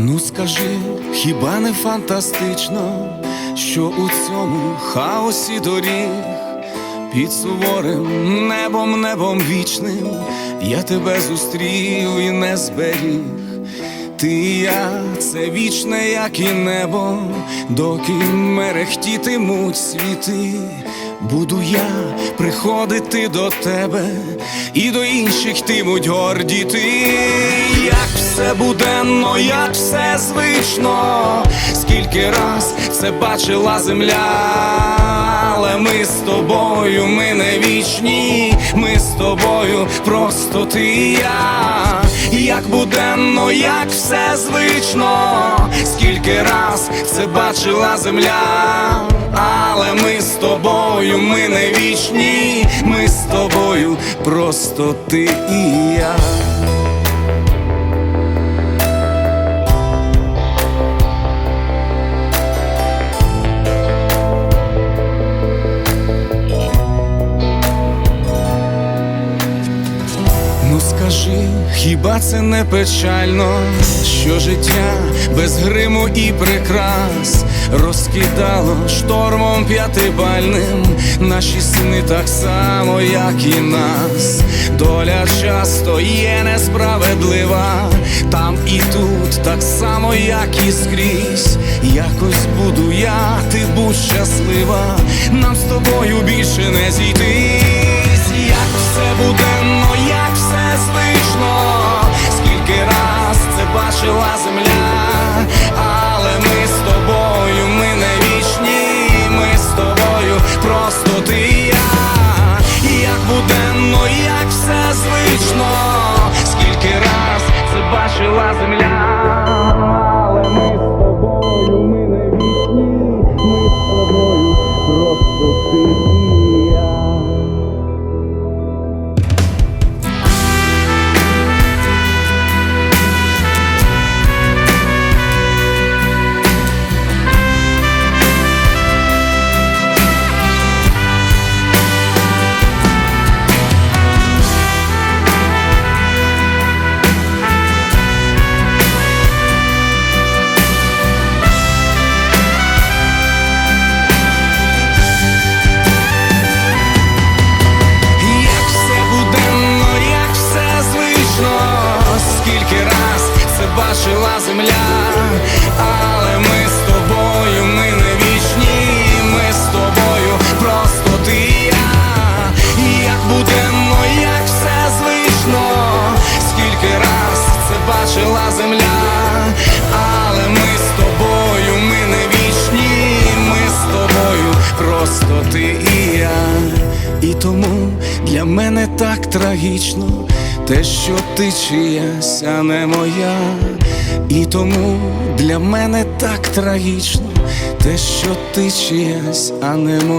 Ну скажи, хіба не фантастично, що у цьому хаосі доріг під суворим небом, небом вічним я тебе зустрів і не зберіг. Ти і я, це вічне, як і небо, доки мерехтітимуть світи, буду я приходити до тебе, і до інших йтимуть гордіти. Як все буденно, як все звично, скільки раз це бачила земля, але ми з тобою, ми не вічні, ми з тобою, просто ти і я, як буденно, як все звично, скільки раз це бачила земля, тобою, ми не вічні, ми з тобою, просто ти і я. Ну скажи, хіба це не печально, що життя без гриму і прикрас розкидало штормом п'ятибальним наші сни так само, як і нас. Доля часто є несправедлива, там і тут, так само, як і скрізь. Якось буду я, ти будь щаслива, нам з тобою більше не зійтись. Як все буденно, як все звично, скільки раз це бачила земля, земля, бачила земля, але ми з тобою, ми не вічні, ми з тобою, просто ти і я, як буденно, як все звично, скільки раз це бачила земля, але ми з тобою, ми не вічні, ми з тобою, просто ти і я. І тому для мене так трагічно те, що ти чиясь, а не моя. І тому для мене так трагічно те, що ти чиясь, а не моя.